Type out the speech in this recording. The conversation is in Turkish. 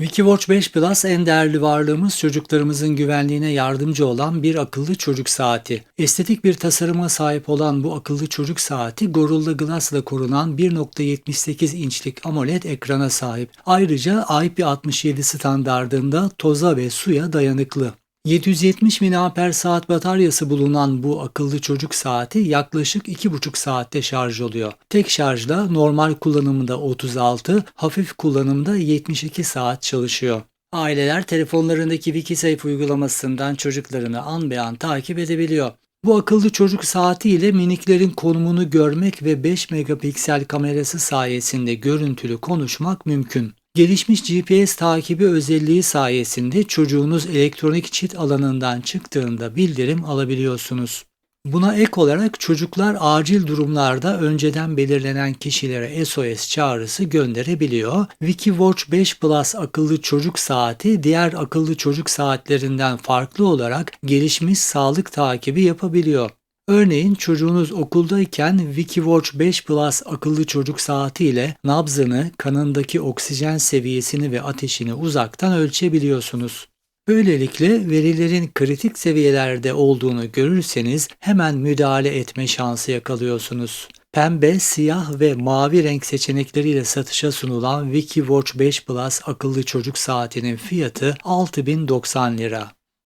Wikiwatch 5 Plus en değerli varlığımız çocuklarımızın güvenliğine yardımcı olan bir akıllı çocuk saati. Estetik bir tasarıma sahip olan bu akıllı çocuk saati Gorilla Glass ile korunan 1.78 inçlik AMOLED ekrana sahip. Ayrıca IP67 standardında toza ve suya dayanıklı. 770 mAh saat bataryası bulunan bu akıllı çocuk saati yaklaşık 2,5 saatte şarj oluyor. Tek şarjla normal kullanımda 36, hafif kullanımda 72 saat çalışıyor. Aileler telefonlarındaki Wikisafe uygulamasından çocuklarını an be an takip edebiliyor. Bu akıllı çocuk saati ile miniklerin konumunu görmek ve 5 megapiksel kamerası sayesinde görüntülü konuşmak mümkün. Gelişmiş GPS takibi özelliği sayesinde çocuğunuz elektronik çit alanından çıktığında bildirim alabiliyorsunuz. Buna ek olarak çocuklar acil durumlarda önceden belirlenen kişilere SOS çağrısı gönderebiliyor. Wikiwatch 5 Plus akıllı çocuk saati diğer akıllı çocuk saatlerinden farklı olarak gelişmiş sağlık takibi yapabiliyor. Örneğin çocuğunuz okuldayken Wikiwatch 5 Plus akıllı çocuk saati ile nabzını, kanındaki oksijen seviyesini ve ateşini uzaktan ölçebiliyorsunuz. Böylelikle verilerin kritik seviyelerde olduğunu görürseniz hemen müdahale etme şansı yakalıyorsunuz. Pembe, siyah ve mavi renk seçenekleriyle satışa sunulan Wikiwatch 5 Plus akıllı çocuk saatinin fiyatı 6090 lira.